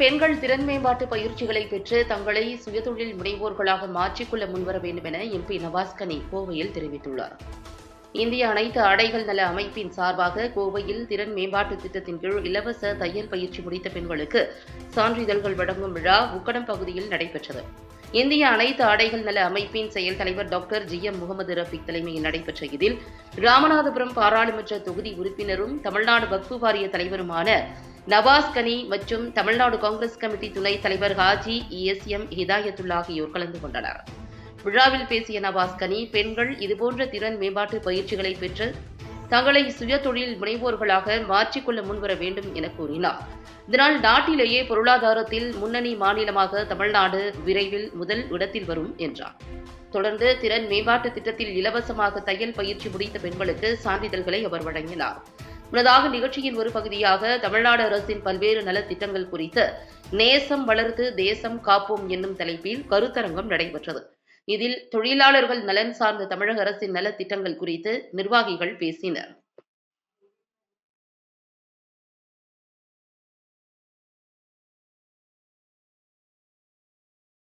பெண்கள் திறன் மேம்பாட்டு பயிற்சிகளை பெற்று தங்களை சுயதொழில் முனைவோர்களாக மாற்றிக்கொள்ள முன்வர வேண்டும் என எம்பி நவாஸ்கனி கோவையில் தெரிவித்துள்ளார். இந்திய அனைத்து ஆடைகள் நல அமைப்பின் சார்பாக கோவையில் திறன் மேம்பாட்டு திட்டத்தின் கீழ் இலவச தையல் பயிற்சி முடித்த பெண்களுக்கு சான்றிதழ்கள் வழங்கும் விழா உக்கடம் பகுதியில் நடைபெற்றது. இந்திய அனைத்து ஆடைகள் நல அமைப்பின் செயல் தலைவர் doctor G M Mohammed Rafiq தலைமையில் நடைபெற்ற இதில் ராமநாதபுரம் பாராளுமன்ற தொகுதி உறுப்பினரும் தமிழ்நாடு வக்ஃபு வாரிய தலைவருமான நவாஸ் கனி மற்றும் தமிழ்நாடு காங்கிரஸ் கமிட்டி துணைத் தலைவர் ஹாஜி இஎஸ்எம் ஹிதாயத்துல்லா ஆகியோர் கலந்து கொண்டனர். விழாவில் பேசிய நவாஸ் கனி பெண்கள் இதுபோன்ற திறன் மேம்பாட்டு பயிற்சிகளை பெற்று தங்களை சுய தொழில் முனைவோர்களாக மாற்றிக்கொள்ள முன்வர வேண்டும் என கூறினார். இதனால் நாட்டிலேயே பொருளாதாரத்தில் முன்னணி மாநிலமாக தமிழ்நாடு விரைவில் முதல் இடத்தில் வரும் என்றார். தொடர்ந்து திறன் மேம்பாட்டு திட்டத்தில் இலவசமாக தையல் பயிற்சி முடித்த பெண்களுக்கு சான்றிதழ்களை அவர் வழங்கினார். முன்னதாக நிகழ்ச்சியின் ஒரு பகுதியாக தமிழ்நாடு அரசின் பல்வேறு நலத்திட்டங்கள் குறித்து நேசம் வளர்த்து தேசம் காப்போம் என்னும் தலைப்பில் கருத்தரங்கம் நடைபெற்றது. இதில் தொழிலாளர்கள் நலன் சார்ந்த தமிழக அரசின் நலத்திட்டங்கள் குறித்து நிர்வாகிகள் பேசினர்.